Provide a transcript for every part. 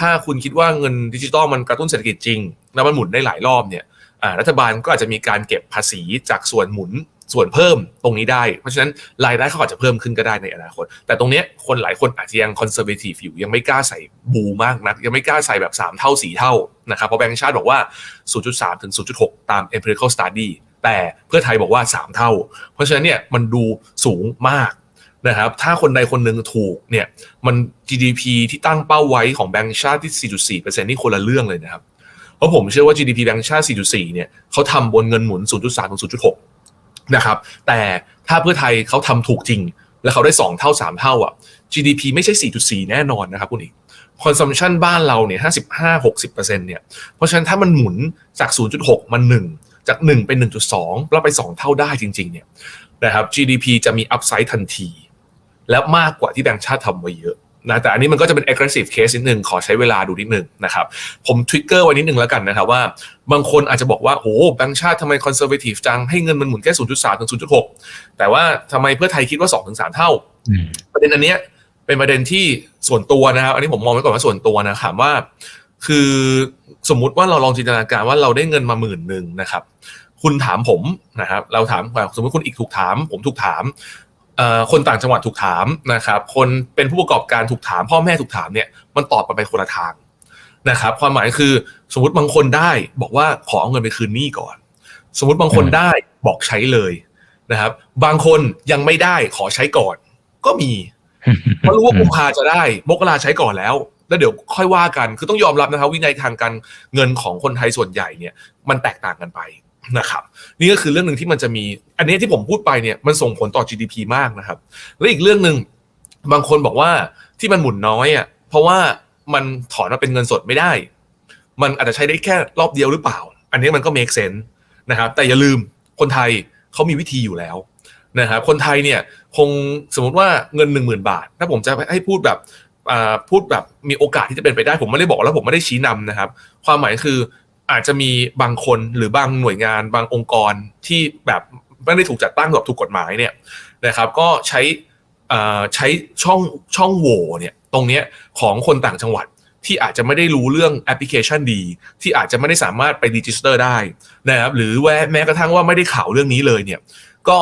ถ้าคุณคิดว่าเงินดิจิตอลมันกระตุ้นเศรษฐกิจจริงแล้วมันหมุนได้หลายรอบเนี่ยรัฐบาลก็อาจจะมีการเก็บภาษีจากส่วนหมุนส่วนเพิ่มตรงนี้ได้ เพราะฉะนั้นรายได้เขาอาจจะเพิ่มขึ้นก็ได้ในอนาคต แต่ตรงนี้คนหลายคนอาจจะยังคอนเซอร์เวทีฟอยู่ ยังไม่กล้าใส่บูมากนัก ยังไม่กล้าใส่แบบ 3 เท่า 4 เท่านะครับเพราะแบงก์ชาติบอกว่า 0.3 ถึง 0.6 ตาม empirical study แต่เพื่อไทยบอกว่า 3 เท่า เพราะฉะนั้นเนี่ยมันดูสูงมาก นะครับ ถ้าคนใดคนหนึ่งถูกเนี่ย มัน GDP ที่ตั้งเป้าไว้ของแบงก์ชาติที่ 4.4%นี่คนละเรื่องเลยนะครับ เพราะผมเชื่อว่า GDP แบงก์ชาติ 4.4 เนี่ยเขาทำบนเงินหมุน 0.3ถึง0.6 นะครับ แต่ถ้าเพื่อไทยเขาทำถูกจริง แล้วเขาได้ 2 เท่า 3 เท่าอะ GDP ไม่ใช่ 4.4 แน่นอนนะครับคุณอีก consumption บ้านเราเนี่ย 55-60%เนี่ย เพราะฉะนั้นถ้ามันหมุนจาก 0.6 มัน 1 จาก 1 เป็น 1.2 แล้วไป 2 เท่าได้จริง ๆ เนี่ยนะครับ GDP จะมี upside ทันที แล้วมากกว่าที่แบงก์ชาติทำไว้เยอะนะแต่อันนี้มันก็จะเป็น aggressive case นิดนึงขอใช้เวลาดูนิดนึงนะครับผมทริกเกอร์ไว้นิดนึงแล้วกันนะครับว่า บางคนอาจจะบอกว่าโอ้แบงก์ชาติทำไม conservative จังให้เงินมันหมุนแค่ 0.3 ถึง 0.6 แต่ว่าทำไมเพื่อไทยคิดว่า 2 ถึง 3 เท่า ประเด็นอันเนี้ยเป็นประเด็นที่ส่วนตัวนะครับ อันนี้ผมมองไว้ก่อนว่าส่วนตัวนะถามว่า คือสมมุติว่าเราลองจินตนาการว่าเราได้เงินมาหมื่นหนึ่งนะครับ คุณถามผมนะครับเราถามสมมติคุณอีกถูกถาม ผมถูกถาม คนต่างจังหวัดถูกถามนะครับคนเป็นผู้ประกอบการถูกถาม พ่อแม่ถูกถามเนี่ยมันตอบกันไปคนละทางนะครับความหมายคือสมมติบางคนได้บอกว่าขอเอาเงินไปคืนหนี้ก่อน สมมติบางคนได้บอกใช้เลยนะครับ บางคนยังไม่ได้ขอใช้ก่อน ก็มีเพราะรู้ว่ากุมภาจะได้มกราใช้ก่อนแล้ว แล้วเดี๋ยวค่อยว่ากันคือต้องยอมรับนะครับวินัยทางการเงินของคนไทยส่วนใหญ่เนี่ย มันแตกต่างกันไป นะครับนี่ก็คือเรื่องหนึ่งที่มันจะมี อันนี้ที่ผมพูดไปเนี่ยมันส่งผลต่อ GDP มากนะครับ และอีกเรื่องหนึ่งบางคนบอกว่าที่มันหมุนน้อยอะเพราะว่ามันถอนมาเป็นเงินสดไม่ได้ มันอาจจะใช้ได้แค่รอบเดียวหรือเปล่า อันนี้มันก็ make sense นะครับแต่อย่าลืมคนไทยเขามีวิธีอยู่แล้วนะครับคนไทยเนี่ยคงสมมติว่าเงิน 1 0,000 บาท ถ้าผมจะให้พูดแบบพูดแบบมีโอกาสที่จะเป็นไปได้ ผมไม่ได้บอกแล้วผมไม่ได้ชี้นำนะครับ ความหมายคือ อาจจะมีบางคนหรือบางหน่วยงานบางองค์กรที่แบบไม่ได้ถูกจัดตั้งแบบถูกกฎหมายเนี่ยนะครับ ก็ใช้ใช้ช่องช่องโหว่เนี่ยตรงนี้ของคนต่างจังหวัดที่อาจจะไม่ได้รู้เรื่องแอปพลิเคชันดี ที่อาจจะไม่ได้สามารถไปดิจิสเตอร์ได้นะครับหรือแม้แม้กระทั่งว่าไม่ได้ข่าวเรื่องนี้เลยเนี่ยก็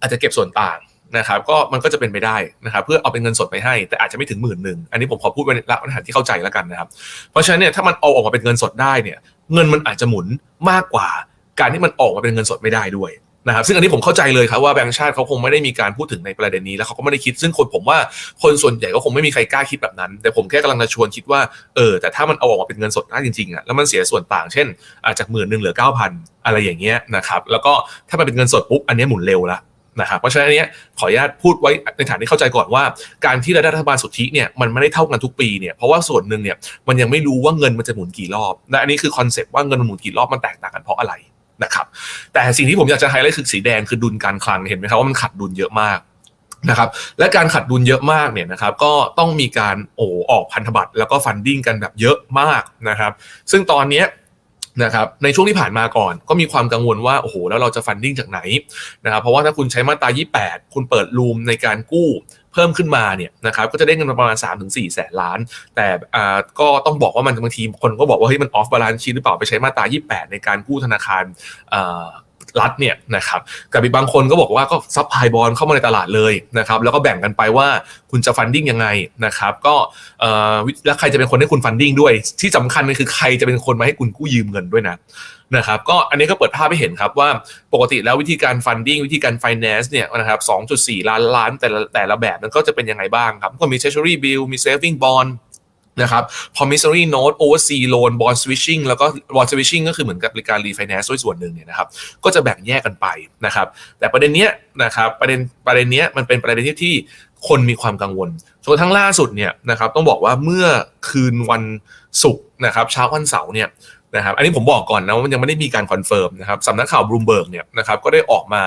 อาจจะเก็บส่วนต่างนะครับก็มันก็จะเป็นไปได้นะครับเพื่อเอาเป็นเงินสดไปให้ แต่อาจจะไม่ถึงหมื่นหนึ่งอันนี้ผมขอพูดไว้ในลักษณะที่เข้าใจแล้วกันนะครับ เพราะฉะนั้นเนี่ยถ้ามันเอาออกมาเป็นเงินสดได้เนี่ย เงินมันอาจจะหมุนมากกว่า การที่มันออกมาเป็นเงินสดไม่ได้ด้วยนะครับซึ่งอันนี้ผมเข้าใจเลยครับว่าแบงก์ชาติเขาคงไม่ได้มีการพูดถึงในประเด็นนี้แล้วเขาก็ไม่ได้คิดซึ่งคนผมว่าคนส่วนใหญ่ก็คงไม่มีใครกล้าคิดแบบนั้น แต่ผมแค่กำลังจะชวนคิดว่าเออแต่ถ้ามันเอาออกมาเป็นเงินสดได้จริงๆอะแล้วมันเสียส่วนต่างเช่น อาจจากหมื่นหนึ่งเหลือเก้าพันอะไรอย่างเงี้ยนะครับแล้วก็ถ้ามันเป็นเงินสดปุ๊บอันนี้หมุนเร็วละ นะครับเพราะฉะนั้นเนี้ยขออนุญาตพูดไว้ในฐานที่เข้าใจก่อนว่า การที่รายได้รัฐบาลสุทธิเนี่ยมันไม่ได้เท่ากันทุกปีเนี่ยเพราะว่าส่วนหนึ่งเนี่ยมันยังไม่รู้ว่าเงินมันจะหมุนกี่รอบและอันนี้คือคอนเซปต์ว่าเงินมันหมุนกี่รอบมันแตกต่างกันเพราะอะไรนะครับแต่สิ่งที่ผมอยากจะไฮไลท์คือสีแดงคือดุลการคลังเห็นไหมครับว่ามันขัดดุลเยอะมากนะครับและการขัดดุลเยอะมากเนี่ยนะครับก็ต้องมีการโอ้ออกพันธบัตรแล้วก็ฟันดิ้งกันแบบเยอะมากนะครับซึ่งตอนเนี้ย นะครับในช่วงที่ผ่านมาก่อนก็มีความกังวลว่าโอ้โหแล้วเราจะฟันดิ้งจากไหนนะครับเพราะว่าถ้าคุณใช้มาตรา 28 คุณเปิดรูมในการกู้เพิ่มขึ้นมาเนี่ยนะครับก็จะได้เงินมาประมาณ 3-4แสนล้าน แต่อ่าก็ต้องบอกว่ามันบางทีคนก็บอกว่าเฮ้ยมันออฟบาลานซ์ชีหรือเปล่าไปใช้มาตรา 28 ในการกู้ธนาคารอ่า รัฐเนี่ยนะครับกับอีกบางคนก็บอกว่าก็ซับไพบอลเข้ามาในตลาดเลยนะครับแล้วก็แบ่งกันไปว่าคุณจะฟันดิ้งยังไงนะครับก็แล้วใครจะเป็นคนให้คุณฟันดิ้งด้วย ที่สำคัญเลยคือใครจะเป็นคนมาให้คุณกู้ยืมเงินด้วยนะนะครับก็อันนี้ก็เปิดภาพให้เห็นครับว่าปกติแล้ววิธีการฟันดิ้งวิธีการ finance เนี่ยนะครับ2.4 ล้านล้านแต่ละแต่ละแบบนั้นก็จะเป็นยังไงบ้างครับก็มี treasury bill มี saving bond นะครับ promissory note overseas loan bond switching แล้วก็ bond switching ก็คือเหมือนกับการ refinance ด้วยส่วนหนึ่งเนี่ยนะครับ ก็จะแบ่งแยกกันไปนะครับ แต่ประเด็นเนี้ยนะครับประเด็นประเด็นเนี้ยมันเป็นประเด็นที่ที่คนมีความกังวลจนกระทั่งล่าสุดเนี่ยนะครับต้องบอกว่าเมื่อคืนวันศุกร์นะครับเช้าวันเสาร์เนี่ยนะครับอันนี้ผมบอกก่อนนะว่ามันยังไม่ได้มีการคอนเฟิร์มนะครับสำนักข่าวบลูมเบิร์กเนี่ยนะครับก็ได้ออกมา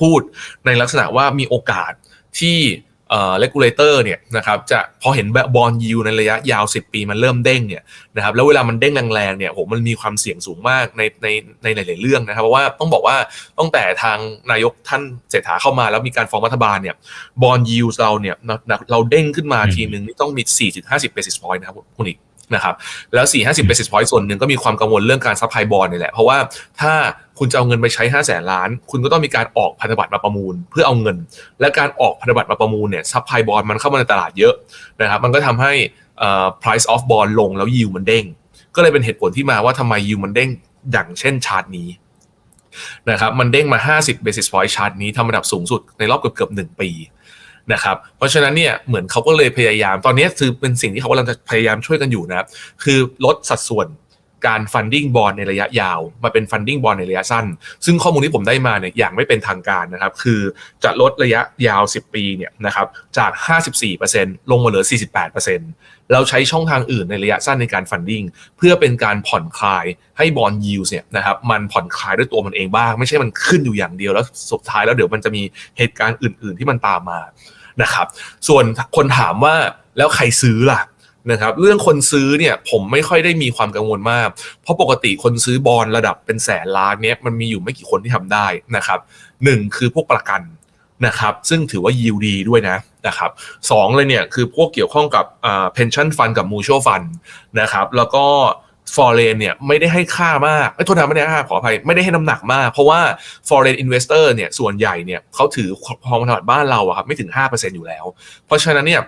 พูดในลักษณะว่ามีโอกาสที่ เอ่อ regulator เนี่ยนะครับจะพอเห็นบอลยูในระยะยาว 10 ปีมันเริ่มเด้งเนี่ยนะครับแล้วเวลามันเด้งแรงๆเนี่ยโหมันมีความเสี่ยงสูงมากในในในหลายๆเรื่องนะครับเพราะว่าต้องบอกว่าตั้งแต่ทางนายกท่านเศรษฐาเข้ามาแล้วมีการฟอร์มรัฐบาลเนี่ยบอลยูเราเนี่ยเราเด้งขึ้นมาทีนึงนี่ต้องมี 4-50 basis point นะครับคุณอีก นะครับแล้ว 4 50 basis point ส่วนหนึ่งก็มีความกังวลเรื่องการซัพพลายบอลนี่แหละ เพราะว่าถ้าคุณจะเอาเงินไปใช้ 5 0 0แสนล้าน คุณก็ต้องมีการออกพันธบัตรมาประมูล เพื่อเอาเงิน และการออกพันธบัตรมาประมูลเนี่ยซัพพลายบอลมันเข้ามาในตลาดเยอะนะครับมันก็ทำให้ price of bond ลงแล้วยิวมันเด้ง ก็เลยเป็นเหตุผลที่มาว่าทำไมยิวมันเด้งอย่างเช่นชาร์ตนี้นะครับมันเด้งมา 50 basis point ชาร์ตนี้ทำระดับสูงสุดในรอบเกือบเกือบหนึ่งปี นะครับเพราะฉะนั้นเนี่ยเหมือนเขาก็เลยพยายาม ตอนนี้คือเป็นสิ่งที่เขากำลังจะพยายามช่วยกันอยู่นะครับคือลดสัดส่วนการฟันดิ้งบอลในระยะยาว มาเป็นฟันดิ้งบอลในระยะสั้น ซึ่งข้อมูลที่ผมได้มาเนี่ยอย่างไม่เป็นทางการนะครับ คือจะลดระยะยาว 10 ปีเนี่ยนะครับจาก 54%ลงมาเหลือ 48%เราใช้ช่องทางอื่นในระยะสั้นในการฟันดิ้งเพื่อเป็นการผ่อนคลายให้บอลยิวเนี่ยนะครับมันผ่อนคลายด้วยตัวมันเองบ้าง ไม่ใช่มันขึ้นอยู่อย่างเดียวแล้วสุดท้ายแล้วเดี๋ยวมันจะมีเหตุการณ์อื่น ๆ ที่มันตามมา นะครับ ส่วนคนถามว่าแล้วใครซื้อล่ะนะครับเรื่องคนซื้อเนี่ยผมไม่ค่อยได้มีความกังวลมาก เพราะปกติคนซื้อบอลระดับเป็นแสนล้านเนี้ยมันมีอยู่ไม่กี่คนที่ทำได้นะครับหนึ่งคือพวกประกันนะครับซึ่งถือว่ายิวดีด้วยนะนะครับสองเลยเนี่ยคือพวกเกี่ยวข้องกับอ่า pension fund กับ mutual fund นะครับแล้วก็ ฟอร์เรนเนี่ยไม่ได้ให้ค่ามากไม่โทษนะไม่ได้ค่าขออภัยไม่ได้ให้น้ำหนักมาก เพราะว่า foreign investor เนี่ยส่วนใหญ่เนี่ยเขาถือทองพันธบัตรบ้านเราอะครับไม่ถึง 5%อยู่แล้ว เพราะฉะนั้นเนี่ย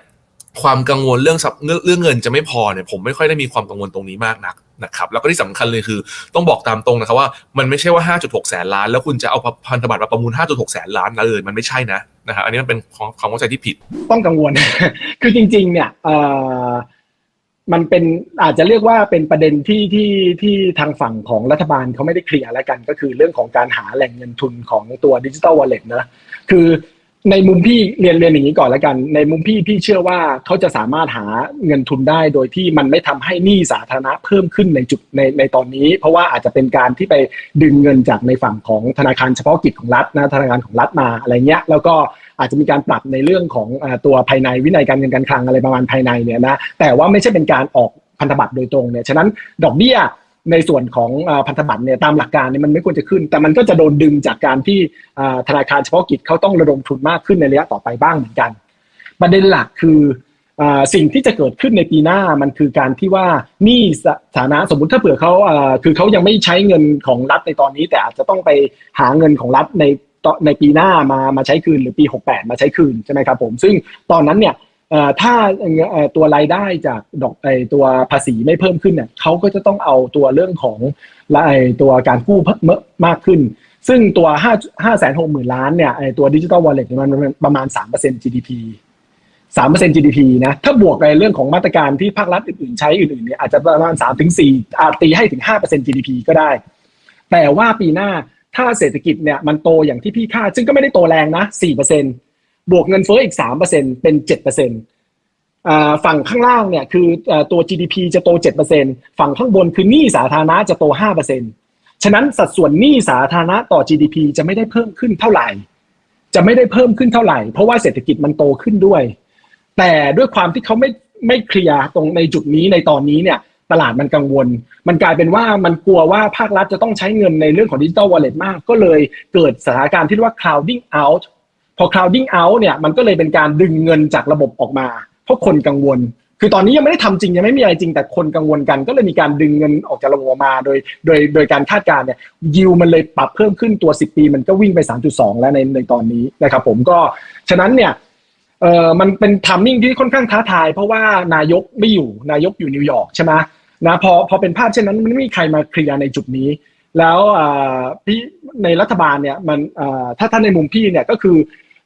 ความกังวลเรื่องเรื่องเงินจะไม่พอเนี่ยผมไม่ค่อยได้มีความกังวลตรงนี้มากนักนะครับแล้วก็ที่สำคัญเลยคือต้องบอกตามตรงนะครับว่ามันไม่ใช่ว่า 5.6 แสนล้าน แล้วคุณจะเอาพันธบัตรมาประมูล 5.6 แสนล้านเลยมันไม่ใช่นะนะครับอันนี้มันเป็นความเข้าใจที่ผิดต้องกังวลคือจริงๆเนี่ย มันเป็นอาจจะเรียกว่าเป็นประเด็นที่ที่ที่ทางฝั่งของรัฐบาลเขาไม่ได้เคลียร์แล้วกัน ก็คือเรื่องของการหาแหล่งเงินทุนของตัวดิจิตอลวอลเล็ตนะคือในมุมพี่เรียนเรียนอย่างนี้ก่อนแล้วกัน ในมุมพี่พี่เชื่อว่าเขาจะสามารถหาเงินทุนได้โดยที่มันไม่ทำให้หนี้สาธารณะเพิ่มขึ้นในจุดในในตอนนี้ เพราะว่าอาจจะเป็นการที่ไปดึงเงินจากในฝั่งของธนาคารเฉพาะกิจของรัฐนะธนาคารของรัฐมาอะไรเงี้ยแล้วก็ อาจจะมีการปรับในเรื่องของตัวภายในวินัยการเงินการคลังอะไรประมาณภายในเนี่ยนะแต่ว่าไม่ใช่เป็นการออกพันธบัตรโดยตรงเนี่ยฉะนั้นดอกเบี้ยในส่วนของพันธบัตรเนี่ยตามหลักการเนี่ยมันไม่ควรจะขึ้น แต่มันก็จะโดนดึงจากการที่ธนาคารเฉพาะกิจเขาต้องระดมทุนมากขึ้นในระยะต่อไปบ้างเหมือนกัน ประเด็นหลักคือสิ่งที่จะเกิดขึ้นในปีหน้ามันคือการที่ว่านี่สถานะสมมุติถ้าเผื่อเขาคือเขายังไม่ใช้เงินของรัฐในตอนนี้ แต่อาจจะต้องไปหาเงินของรัฐใน ในปีหน้ามามาใช้คืนหรือปี 68 มาใช้คืนใช่ไหมครับผม ซึ่งตอนนั้นเนี่ยถ้าตัวรายได้จากดอกตัวภาษีไม่เพิ่มขึ้นเนี่ยเขาก็จะต้องเอาตัวเรื่องของรายตัวการกู้เพิ่มมากขึ้น ซึ่งตัว5 5แสนหกหมื่นล้านเนี่ยตัวดิจิตอลวอลเล็ตมันประมาณ 3% GDP 3% GDP นะ ถ้าบวกในเรื่องของมาตรการที่ภาครัฐอื่นๆ ใช้อื่นๆเนี่ยอาจจะประมาณ3ถึง4อาจตีให้ถึง5% GDP ก็ได้ แต่ว่าปีหน้า ถ้าเศรษฐกิจเนี่ยมันโตอย่างที่พี่คาดซึ่งก็ไม่ได้โตแรงนะ4%บวกเงินเฟ้ออีกสามเป็นเป็นเจ็ดเปอร์เซ็นต์ฝั่งข้างล่างเนี่ยคือตัว GDP จะโตเจ็ดเปอร์เซ็นฝั่งข้างบนคือหนี้สาธารณะจะโตห้าเปอร์เซ็นฉะนั้นสัดส่วนหนี้สาธารณะต่อ GDP จะไม่ได้เพิ่มขึ้นเท่าไหร่ จะไม่ได้เพิ่มขึ้นเท่าไหร่ เพราะว่าเศรษฐกิจมันโตขึ้นด้วย แต่ด้วยความที่เขาไม่ไม่เคลียร์ตรงในจุดนี้ในตอนนี้เนี่ย ตลาดมันกังวล มันกลายเป็นว่ามันกลัวว่าภาครัฐจะต้องใช้เงินในเรื่องของดิจิตอลวอลเล็ตมาก ก็เลยเกิดสถานการณ์ที่เรียกว่า crowding out พอ crowding out เนี่ยมันก็เลยเป็นการดึงเงินจากระบบออกมา เพราะคนกังวล คือตอนนี้ยังไม่ได้ทำจริงยังไม่มีอะไรจริงแต่คนกังวลกัน ก็เลยมีการดึงเงินออกจากระบบออกมา โดยโดยโดยการคาดการณ์เนี่ยยิวมันเลยปรับเพิ่มขึ้นตัว 10 ปี มันก็วิ่งไป 3.2 แล้วในในตอนนี้นะครับผมก็ฉะนั้นเนี่ยเออมันเป็นทัมมิ่งที่ค่อนข้างท้าทาย เพราะว่านายกไม่อยู่นายกอยู่นิวยอร์กใช่ไหม นะพอพอเป็นภาพเช่นนั้นมันไม่มีใครมาเคลียร์ในจุดนี้ แล้วพี่ในรัฐบาลเนี่ยมันถ้าท่านในมุมพี่เนี่ยก็คือ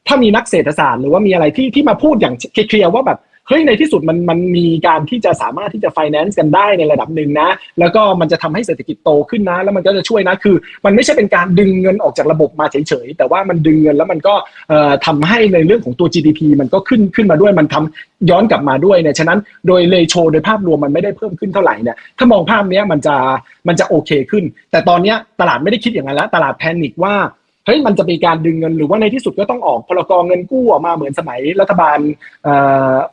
ถ้ามีนักเศรษฐศาสตร์หรือว่ามีอะไรที่ที่มาพูดอย่างเคลียร์ว่าแบบ เฮ้ยในที่สุดมันมันมีการที่จะสามารถที่จะ finance กันได้ในระดับหนึ่งนะ แล้วก็มันจะทำให้เศรษฐกิจโตขึ้นนะ แล้วมันก็จะช่วยนะคือ มันไม่ใช่เป็นการดึงเงินออกจากระบบมาเฉยๆแต่ว่ามันดึงเงินแล้วมันก็ทำให้ในเรื่องของตัว GDP มันก็ขึ้นขึ้นมาด้วยมันทำย้อนกลับมาด้วยเนี่ยฉะนั้นโดยเลโชโดยภาพรวมมันไม่ได้เพิ่มขึ้นเท่าไหร่เนี่ยถ้ามองภาพนี้มันจะมันจะโอเคขึ้น แต่ตอนนี้ตลาดไม่ได้คิดอย่างนั้นแล้วตลาดแพนิคว่า เฮ้ยมันจะมีการดึงเงินหรือว่าในที่สุดก็ต้องออกพลกรเงินกู้ออกมาเหมือนสมัยรัฐบาล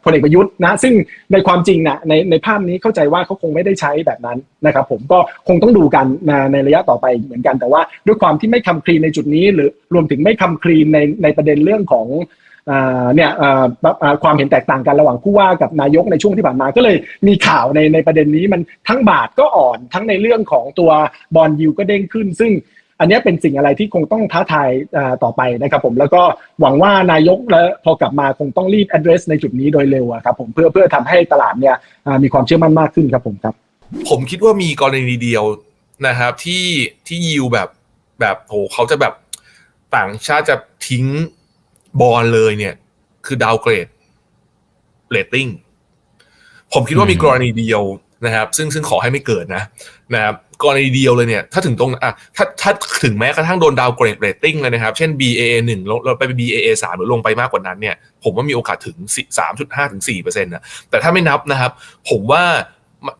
พลเอกประยุทธ์นะซึ่งในความจริงนะในในภาพนี้เข้าใจว่าเขาคงไม่ได้ใช้แบบนั้นนะครับ ผมก็คงต้องดูกันนะในระยะต่อไปเหมือนกัน แต่ว่าด้วยความที่ไม่คำคลีนในจุดนี้ หรือรวมถึงไม่คำคลีนในในประเด็นเรื่องของเนี่ยความเห็นแตกต่างกันระหว่างผู้ว่ากับนายกในช่วงที่ผ่านมาก็เลยมีข่าวในในประเด็นนี้มันทั้งบาทก็อ่อนทั้งในเรื่องของตัวบอลยูก็เด้งขึ้น ซึ่ง อันนี้เป็นสิ่งอะไรที่คงต้องท้าทายต่อไปนะครับผมแล้วก็หวังว่านายกและพอกลับมาคงต้องรีบ address ในจุดนี้โดยเร็วครับผมเพื่อเพื่อทำให้ตลาดเนี่ยมีความเชื่อมั่นมากขึ้นครับผมครับ ผมคิดว่ามีกรณีเดียวนะครับที่ที่ยิวแบบแบบโหเขาจะแบบต่างชาติจะทิ้งบอลเลยเนี่ย คือดาวเกรดเรตติ้งผมคิดว่ามีกรณีเดียวนะครับ ซึ่งซึ่งขอให้ไม่เกิดนะ นะครับกรณีเดียวเลยเนี่ยถ้าถึงตรงอะถ้าถ้าถึงแม้กระทั่งโดนดาวเกรดเรตติ้งเลยนะครับ เช่น BAA หนึ่งลงเราไป BAA สามหรือลงไปมากกว่านั้นเนี่ยผมว่ามีโอกาสถึงสามจุดห้าถึงสี่เปอร์เซ็นต์นะแต่ถ้าไม่นับนะครับ ผมว่า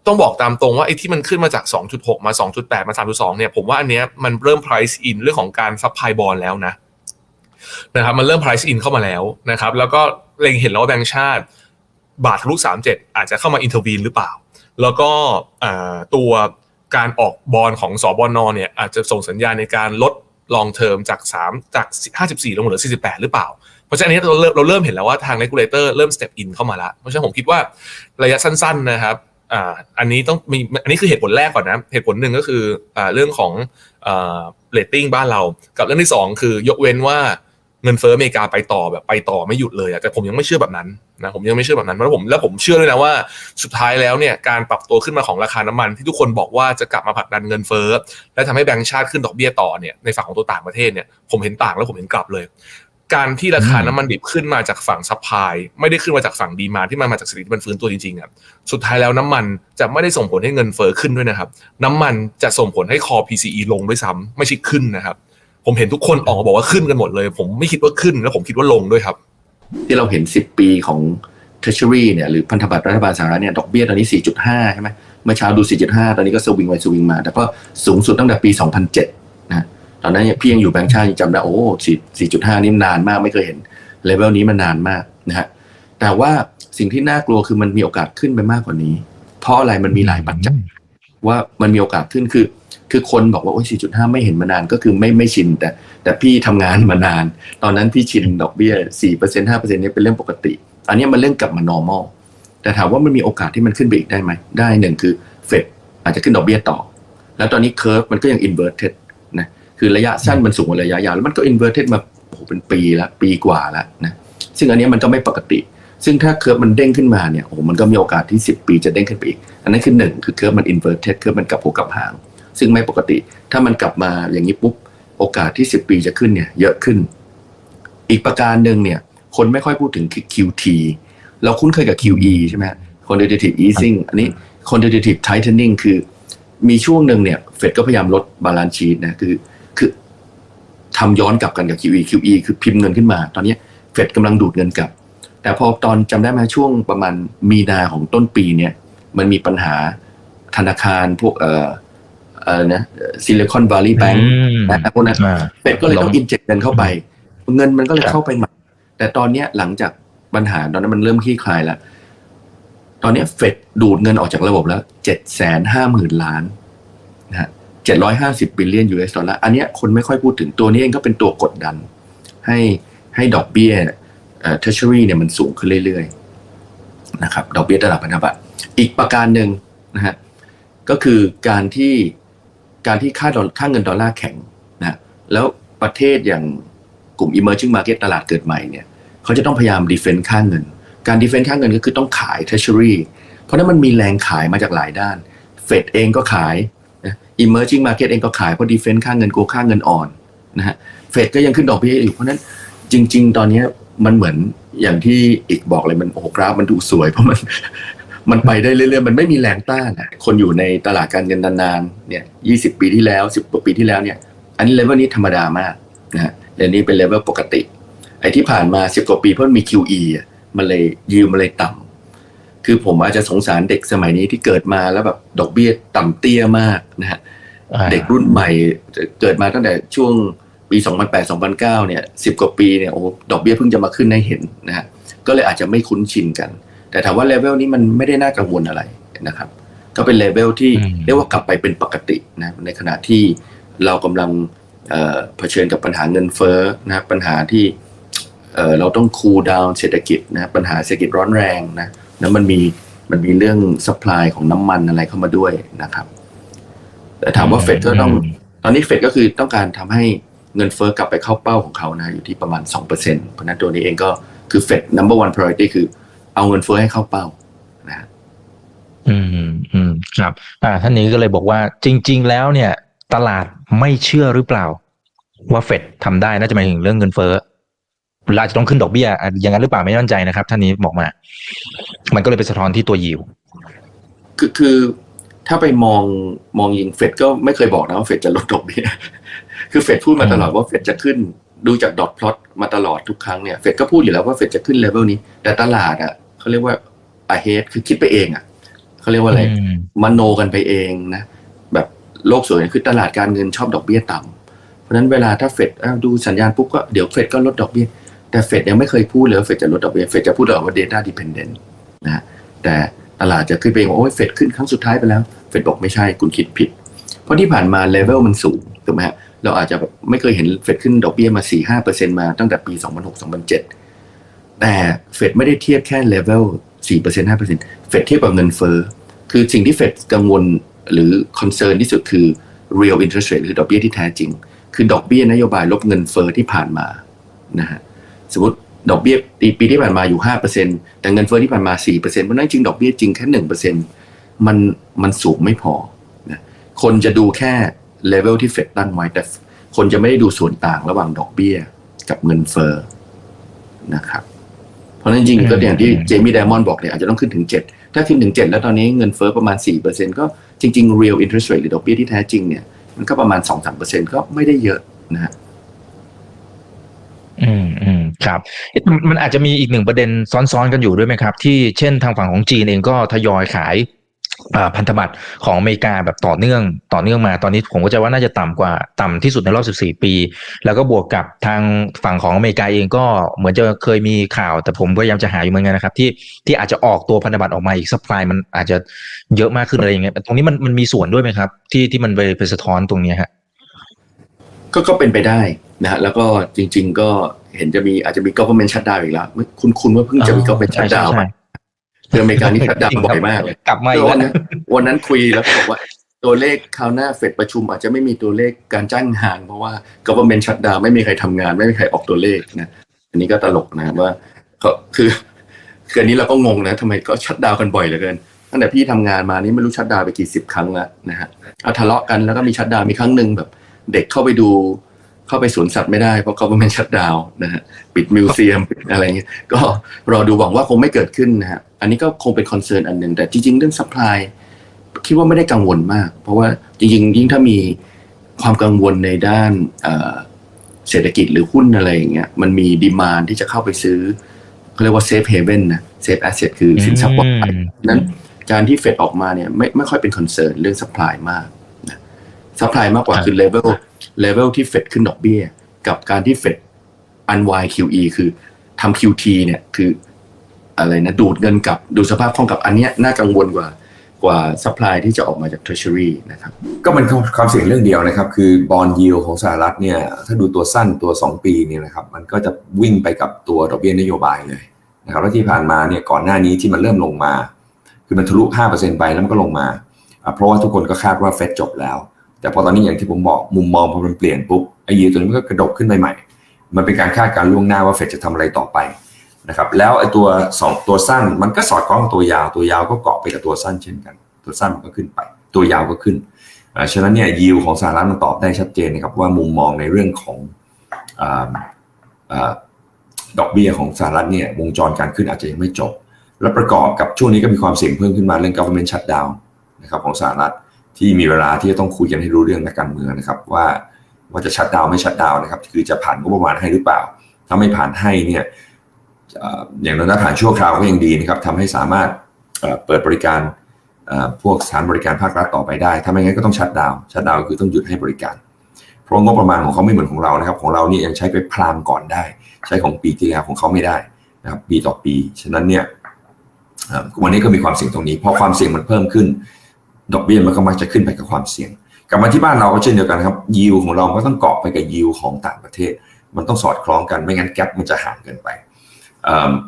ต้องบอกตามตรงว่าไอ้ที่มันขึ้นมาจาก 2.6 มา 2.8 มา 3.2 เนี่ยผมว่าอันเนี้ยมันเริ่ม price in เรื่องของการซับ p พ y บอลแล้วนะนะครับมันเริ่ม price in เข้ามาแล้วนะครับแล้วก็เล็งเห็นแล้วว่าแบงก์ชาติ บาททะลุ37 อาจจะเข้ามา intervene หรือเปล่า แล้วก็ตัว การออกบอลของสบอนอเนี่ยอาจจะส่งสัญญาณในการลด long term จาก 3 จาก 54 ลงเหลือ 48 หรือเปล่า เพราะฉะนั้นเราเริ่มเราเริ่มเห็นแล้วว่าทาง regulator เริ่ม step in เข้ามาแล้ว เพราะฉะนั้นผมคิดว่าระยะสั้นๆนะครับอ่าอันนี้ต้องมีอันนี้คือเหตุผลแรกก่อนนะ เหตุผลหนึ่งก็คืออ่าเรื่องของอ่าเรตติ้งบ้านเรา กับเรื่องที่สองคือยกเว้นว่า เงินเฟ้ออเมริกาไปต่อแบบไปต่อไม่หยุดเลยอะแต่ผมยังไม่เชื่อแบบนั้นนะผมยังไม่เชื่อแบบนั้นเพราะผมแล้วผมเชื่อด้วยนะว่าสุดท้ายแล้วเนี่ยการปรับตัวขึ้นมาของราคาน้ำมัน ที่ทุกคนบอกว่าจะกลับมาผลักดันเงินเฟ้อและทำให้แบงก์ชาติขึ้นดอกเบี้ยต่อเนี่ยในฝั่งของตัวต่างประเทศเนี่ยผมเห็นต่างแล้วผมเห็นกลับเลย การที่ราคาน้ำมันดิบขึ้นมาจากฝั่งซัพพลายไม่ได้ขึ้นมาจากฝั่งดีมาที่มันมาจากเศรษฐกิจที่มันฟื้นตัวจริงๆอะสุดท้ายแล้วน้ำมันจะไม่ได้ส่งผลให้เงินเฟ้อขึ้นด้วยนะครับ น้ำมันจะส่งผลให้คอ PCE ลงด้วยซ้ำไม่ใช่ขึ้นนะครับ ผมเห็นทุกคนออกมาบอกว่าขึ้นกันหมดเลย ผมไม่คิดว่าขึ้นแล้วผมคิดว่าลงด้วยครับ ที่เราเห็น 10 ปีของ Treasury เนี่ยหรือพันธบัตรรัฐบาลสหรัฐเนี่ยดอกเบี้ยตอนนี้ 4.5 ใช่ไหมเมื่อเช้าดู 4.5 ตอนนี้ก็สวิงไปสวิงมา แต่ก็สูงสุดตั้งแต่ปี 2007 นะตอนนั้นพี่ยังอยู่แบงค์ชาติยังจำได้โอ้4 4.5นี่นานมากไม่เคยเห็นเลเวลนี้มานานมากนะฮะแต่ว่าสิ่งที่น่ากลัวคือมันมีโอกาสขึ้นไปมากกว่านี้ เพราะอะไรมันมีหลายปัจจัยว่ามันมีโอกาสขึ้นคือ คือคนบอกว่าโอ้ย4.5 ไม่เห็นมานานก็คือไม่ไม่ชิน แต่ แต่พี่ทำงานมานาน ตอนนั้นพี่ชินดอกเบี้ย4% 5%เนี่ยเป็นเรื่องปกติ อันนี้มันเรื่องกลับมา normal แต่ถามว่ามันมีโอกาสที่มันขึ้นไปอีกได้ไหม ได้หนึ่งคือเฟดอาจจะขึ้นดอกเบี้ยต่อ แล้วตอนนี้เคอร์ฟมันก็ยัง inverted นะ คือระยะสั้นมันสูงกว่าระยะยาว แล้วมันก็ inverted มาโอ้โหเป็นปีละปีกว่าล้วนะ ซึ่งอันนี้มันก็ไม่ปกติ ซึ่งถ้าเคอร์ฟมันเด้งขึ้นมาเนี่ย โอ้โห มันก็มีโอกาสที่ 10 ปีจะเด้งขึ้นไปอีก อันนั้นคือหนึ่งคือเคอร์ฟมัน inverted เคอร์ฟมันกลับหัวกลับหาง ซึ่งไม่ปกติ ถ้ามันกลับมาอย่างนี้ปุ๊บโอกาสที่ 10 ปีจะขึ้นเนี่ยเยอะขึ้น อีกประการหนึ่งเนี่ย คนไม่ค่อยพูดถึง QT เราคุ้นเคยกับ QE ใช่ไหม quantitative easing อันนี้ quantitative tightening คือ มีช่วงหนึ่งเนี่ยเฟดก็พยายามลดบาลานซ์ชีตนะคือคือทำย้อนกลับกันกับ QE QE คือพิมพ์เงินขึ้นมา ตอนนี้เฟดกำลังดูดเงินกลับ แต่พอตอนจำได้ไหมช่วงประมาณมีนาของต้นปีเนี่ยมันมีปัญหาธนาคารพวกเอ่อ เอ่อนะซิลิคอนวัลลีย์แบงก์อืมนะพวกนั้นอ่าเฟดก็เลยต้องล้มอินเจ t เงินเข้าไป เงินมันก็เลยครับเข้าไปใหม่ แต่ตอนเนี้ยหลังจากปัญหาตอนนั้นมันเริ่มคลี่คลายแล้ว ตอนเนี้ยเฟดดูดเงินออกจากระบบแล้วเจ็ดแสนห้าหมื่นล้านนะฮะเจ็ดร้อยห้าสิบบิลเลียนยูเอสดอลลาร์อันเนี้ยคนไม่ค่อยพูดถึงตัวนี้เองก็เป็นตัวกดดัน ให้ให้ดอกเบี้ยเอ่อ treasury เนี่ยมันสูงขึ้นเรื่อยๆนะครับดอกเบี้ยตลาดพันธบัตรอีกประการหนึ่งนะฮะก็คือการที่ การที่ค่าดอลค่าเงินดอลลาร์แข็งนะแล้วประเทศอย่างกลุ่ม emerging market ตลาดเกิดใหม่เนี่ยเขาจะต้องพยายาม defend ค่าเงิน การ defend ค่าเงินก็คือต้องขาย treasury เพราะนั้นมันมีแรงขายมาจากหลายด้านเฟดเองก็ขายนะ emerging market เองก็ขายเพราะ defend ค่าเงินกลัวค่าเงินอ่อนนะฮะเฟดก็ยังขึ้นดอกเบี้ยอยู่เพราะนั้นจริง ๆ ตอนนี้มันเหมือนอย่างที่อีกบอกเลยมันโอ้โหกราฟมันดูสวยเพราะมัน มันไปได้เรื่อยๆ มันไม่มีแรงต้านอะคนอยู่ในตลาดการเงินนานๆเนี่ย20ปีที่แล้ว 10กว่าปีที่แล้วเนี่ย อันนี้เลเวลนี้ธรรมดามากนะฮะเดี๋ยวนี้เป็นเลเวลปกติ ไอ้ที่ผ่านมา 10 กว่าปีเพราะมันมี QE อะมันเลยยิวมันเลยต่ำคือผมอาจจะสงสารเด็กสมัยนี้ที่เกิดมาแล้วแบบดอกเบี้ยต่ำเตี้ยมากนะฮะอ่าเด็กรุ่นใหม่เกิดมาตั้งแต่ช่วงปี 2008 2009 เนี่ย 10 กว่าปีเนี่ย โอ้ ดอกเบี้ยเพิ่งจะมาขึ้นให้เห็นนะฮะ ก็เลยอาจจะไม่คุ้นชินกัน แต่ถามว่าเลเวลนี้มันไม่ได้น่ากังวลอะไรนะครับ ก็เป็นเลเวลที่อืมเรียกว่ากลับไปเป็นปกตินะในขณะที่เรากำลังเอ่อเผชิญกับปัญหาเงินเฟ้อนะปัญหาที่เอ่อเราต้องคูลดาวน์เศรษฐกิจนะปัญหาเศรษฐกิจร้อนแรงนะแล้วมันมีมันมีเรื่องสปายของน้ำมันอะไรเข้ามาด้วยนะครับ แต่ถามว่าเฟดก็ต้องตอนนี้เฟดก็คือต้องการทำให้เงินเฟ้อกลับไปเข้าเป้าของเขานะอยู่ที่ประมาณ2%เพราะฉะนั้นตัวนี้เองก็คือเฟด number one priority คือ เอาเงินเฟ้อให้เข้าเป้านะฮะอืมอืมครับ อ่า ท่านนี้ก็เลยบอกว่า จริง ๆ แล้วเนี่ย ตลาดไม่เชื่อหรือเปล่า ว่าเฟดทำได้น่าจะหมายถึงเรื่องเงินเฟ้อหรืออาจจะต้องขึ้นดอกเบี้ยอะอย่างนั้นหรือเปล่าไม่มั่นใจนะครับ ท่านนี้บอกมา มันก็เลยไปสะท้อนที่ตัวยิวคือคือถ้าไปมองมองยิงเฟดก็ไม่เคยบอกนะว่าเฟดจะลดดอกเบี้ยคือเฟดพูดมาตลอดว่าเฟดจะขึ้นดูจากดอทพลอตมาตลอดทุกครั้งเนี่ยเฟดก็พูดอยู่แล้วว่าเฟดจะขึ้นเลเวลนี้ แต่ตลาดอะ เขาเรียกว่า ahead คือคิดไปเองอะเขาเรียกว่าอะไรอืมมโนกันไปเองนะ แบบโลกสวยคือตลาดการเงินชอบดอกเบี้ยต่ำเพราะฉะนั้นเวลาถ้าเฟดอ้าวดูสัญญาณปุ๊บก็เดี๋ยวเฟดก็ลดดอกเบี้ย แต่เฟดยังไม่เคยพูดเลยว่าเฟดจะลดดอกเบี้ยเฟดจะพูดตลอดว่า data dependent นะฮะแต่ตลาดจะขึ้นไปเองว่าโอ้ยเฟดขึ้นครั้งสุดท้ายไปแล้วเฟดบอกไม่ใช่คุณคิดผิด เพราะที่ผ่านมาเลเวลมันสูงถูกไหมฮะเราอาจจะแบบไม่เคยเห็นเฟดขึ้นดอกเบี้ยมา4 5เปอร์เซ็นมาตั้งแต่ปี 2006 2007 แต่เฟดไม่ได้เทียบแค่เลเวล4เปอร์เซ็นต์5เปอร์เซ็นต์เฟดเทียบกับเงินเฟ้อคือสิ่งที่เฟดกังวลหรือคอนเซิร์นที่สุดคือ real interest rate หรือดอกเบี้ยที่แท้จริง คือดอกเบี้ยนโยบายลบเงินเฟ้อที่ผ่านมานะฮะสมมติดอกเบี้ยปีที่ผ่านมาอยู่ 5%แต่เงินเฟ้อที่ผ่านมา 4%เพราะฉะนั้นจริงดอกเบี้ยจริงแค่ 1%มันมันสูงไม่พอนะคนจะดูแค่เลเวลที่เฟดตั้งไว้ แต่คนจะไม่ได้ดูส่วนต่างระหว่างดอกเบี้ยกับเงินเฟ้อนะครับ เพราะฉะนั้นจริงๆก็อย่างที่เจมี่ไดมอนด์บอกเนี่ยอาจจะต้องขึ้นถึง 7 ถ้าขึ้นถึง 7 แล้วตอนนี้เงินเฟ้อประมาณ 4%ก็จริง ๆ real interest rate หรือดอกเบี้ยที่แท้จริงเนี่ยมันก็ประมาณ 2-3%ก็ไม่ได้เยอะนะฮะอืมอืมครับเอ๊ะมันมันอาจจะมีอีกหนึ่งประเด็นซ้อนๆกันอยู่ด้วยไหมครับ ที่เช่นทางฝั่งของจีนเองก็ทยอยขายอ่า พันธบัตรของอเมริกาแบบต่อเนื่องต่อเนื่องมาตอนนี้ผมก็จะว่าน่าจะต่ำกว่าต่ำที่สุดในรอบ 14 ปี แล้วก็บวกกับทางฝั่งของอเมริกาเองก็เหมือนจะเคยมีข่าว แต่ผมก็พยายามจะหาอยู่เหมือนกันนะครับที่ที่อาจจะออกตัวพันธบัตรออกมาอีกสปายมันอาจจะเยอะมากขึ้นอะไรอย่างเงี้ยตรงนี้มันมันมีส่วนด้วยไหมครับ ที่ที่มันไปไปสะท้อนตรงเนี้ยฮะก็ก็เป็นไปได้นะฮะแล้วก็จริง ๆ ก็เห็นจะมีอาจจะมี government shutdown อีกแล้ว คุณคุณว่าเพิ่งจะมี government ใช่ใช่ shutdown ใช่ไปคืออเมริกานี่ shutdown บ่อยมากเลยกลับมาอีกวันแล้วนั้นวันนั้นคุยแล้วก็บอกว่า ตัวเลขคราวหน้าเฟดประชุมอาจจะไม่มีตัวเลขการจ้างงาน เพราะว่า government shutdown ไม่มีใครทำงาน ไม่มีใครออกตัวเลขนะอันนี้ก็ตลกนะว่าเขาคือคืออันนี้เราก็งงนะทำไมก็ชัดดาวกันบ่อยเหลือเกินตั้งแต่พี่ทำงานมานี่ไม่รู้ชัดดาวไปกี่สิบครั้งแล้วนะฮะเอาทะเลาะกันแล้วก็มีชัดดาวมีครั้งหนึ่งแบบ เด็กเข้าไปดู เข้าไปสวนสัตว์ไม่ได้เพราะ government shutdown นะฮะปิดมิวเซียมปิดอะไรเงี้ยก็รอดูหวังว่าคงไม่เกิดขึ้นนะฮะอันนี้ก็คงเป็นคอนเซิร์นอันหนึ่งแต่จริง ๆ เรื่อง supply คิดว่าไม่ได้กังวลมาก เพราะว่าจริงๆยิ่งถ้ามีความกังวลในด้านเอ่อเศรษฐกิจหรือหุ้นอะไรอย่างเงี้ยมันมีดีมานที่จะเข้าไปซื้อเขาเรียกว่า safe haven นะ safe asset คือสินทรัพย์ปลอดภัยอืมนั้นการที่เฟดออกมาเนี่ยไม่ไม่ค่อยเป็นคอนเซิร์นเรื่อง supply มากนะ supply มากกว่าครั บคือ level level ที่เฟดขึ้นดอกเบี้ย กับการที่เฟด unwind QE คือทำ QT เนี่ยคืออะไรนะดูดเงินกลับดูสภาพคล่องกับอันเนี้ยน่ากังวลกว่ากว่า supply ที่จะออกมาจาก treasury นะครับก็มันความเสี่ยงเรื่องเดียวนะครับ คือบอลยิวของสหรัฐเนี่ยถ้าดูตัวสั้นตัว 2 ปีเนี่ยนะครับมันก็จะวิ่งไปกับตัวดอกเบี้ยนโยบายเลยนะครับแล้วที่ผ่านมาเนี่ยก่อนหน้านี้ที่มันเริ่มลงมา คือมันทะลุ 5%ไปแล้วมันก็ลงมา เพราะว่าทุกคนก็คาดว่าเฟดจบแล้ว แต่พอตอนนี้อย่างที่ผมบอกมุมมองพอมันเปลี่ยนปุ๊บไอ้ยิวตัวนี้มันก็กระดกขึ้นไปใหม่ มันเป็นการคาดการล่วงหน้าว่าเฟดจะทำอะไรต่อไปนะครับแล้วไอ้ตัวสองตัวสั้นมันก็สอดคล้องตัวยาว ตัวยาวก็เกาะไปกับตัวสั้นเช่นกัน ตัวสั้นมันก็ขึ้นไป ตัวยาวก็ขึ้นฉะนั้นเนี่ยยิวของสหรัฐมันตอบได้ชัดเจนนะครับว่ามุมมองในเรื่องของออดอกเบี้ยของสหรัฐเนี่ยวงจรการขึ้นอาจจะยังไม่จบ และประกอบกับช่วงนี้ก็มีความเสี่ยงเพิ่มขึ้นมาเรื่อง government shutdown นะครับของสหรัฐ ที่มีเวลาที่จะต้องคุยกันให้รู้เรื่องนักการเมืองนะครับ ว่าว่าจะชัดดาวไม่ชัดดาวนะครับ คือจะผ่านงบประมาณให้หรือเปล่า ถ้าไม่ผ่านให้เนี่ยอย่างน้อยถ้าผ่านชั่วคราวก็ยังดีนะครับทำให้สามารถเปิดบริการพวกสถานบริการภาครัฐต่อไปได้ ถ้าไม่งั้นก็ต้องชัดดาวชัดดาวคือต้องหยุดให้บริการ เพราะงบประมาณของเขาไม่เหมือนของเรานะครับ ของเราเนี่ยยังใช้ไปพรามก่อนได้ ใช้ของปีที่แล้วของเขาไม่ได้นะครับปีต่อปี ฉะนั้นเนี่ยวันนี้ก็มีความเสี่ยงตรงนี้ พอความเสี่ยงมันเพิ่มขึ้น ดอกเบี้ยมันก็มักจะขึ้นไปกับความเสี่ยง กลับมาที่บ้านเราก็เช่นเดียวกันครับยิวของเราก็ต้องเกาะไปกับยิวของต่างประเทศ มันต้องสอดคล้องกันไม่งั้นแกลบมันจะห่างเกินไป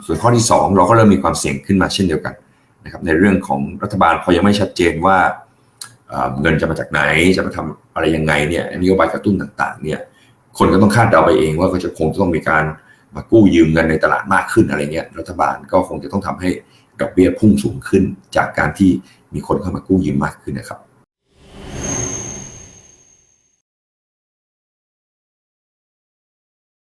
ส่วนข้อที่ 2 เราก็เริ่มมีความเสี่ยงขึ้นมาเช่นเดียวกันนะครับในเรื่องของรัฐบาลพอยังไม่ชัดเจนว่าเเงินจะมาจากไหนจะมาทำอะไรยังไงเนี่ยนโยบายกระตุ้นต่างๆเนี่ยคนก็ต้องคาดเดาไปเองว่าก็จะคงจะต้องมีการมากู้ยืมเงินในตลาดมากขึ้นอะไรเงี้ยรัฐบาลก็คงจะต้องทำให้ ดอกเบี้ยพุ่งสูงขึ้นจากการที่มีคนเข้ามากู้ยืมมากขึ้นนะครับ